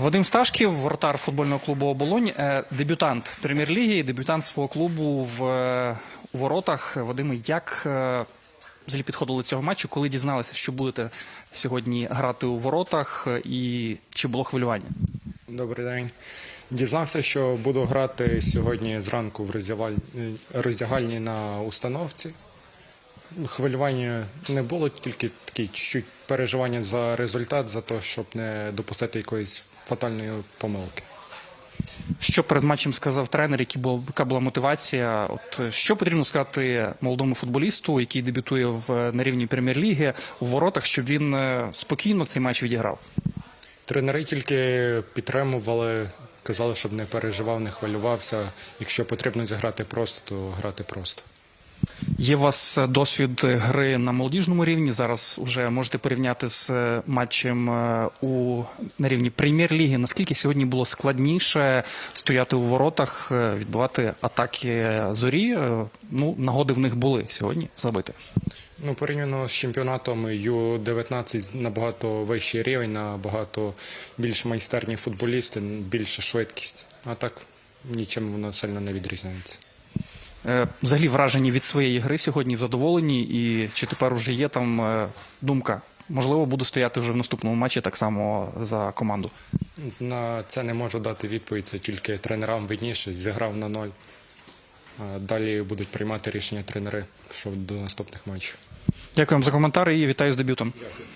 Вадим Сташків, воротар футбольного клубу Оболонь, е, дебютант прем'єр-ліги, і дебютант свого клубу в е, у воротах. Вадиме, як е, взагалі підходили до цього матчу, коли дізналися, що будете сьогодні грати у воротах, і чи було хвилювання? Добрий день. Дізнався, що буду грати сьогодні зранку в роздягаль- роздягальні на установці. Хвилювання не було, тільки такі чуть-чуть переживання за результат, за те, щоб не допустити якоїсь фатальної помилки. Що перед матчем сказав тренер, які була, яка була мотивація? От що потрібно сказати молодому футболісту, який дебютує в на рівні прем'єр-ліги у воротах, щоб він е, спокійно цей матч відіграв? Тренери тільки підтримували, казали, щоб не переживав, не хвилювався. Якщо потрібно зіграти просто, то грати просто. Є у вас е, досвід гри на молодіжному рівні. Зараз вже можете порівняти з е, матчем е, у на рівні прем'єр-ліги. Наскільки сьогодні було складніше стояти у воротах, відбивати атаки зорі? Ну, нагоди в них були сьогодні забити. Ну, порівняно з чемпіонатом Ю-19 набагато вищий рівень, набагато більш майстерні футболісти, більша швидкість. А так нічим воно сильно не відрізняється. Е, Взагалі вражені від своєї гри сьогодні задоволені, і чи тепер вже є там е, думка? Можливо, буду стояти вже в наступному матчі так само за команду. На це не можу дати відповідь, це тільки тренерам видніше. Зіграв на ноль. Далі будуть приймати рішення тренери щодо наступних матчів. Дякую вам за коментар і вітаю з дебютом. Дякую.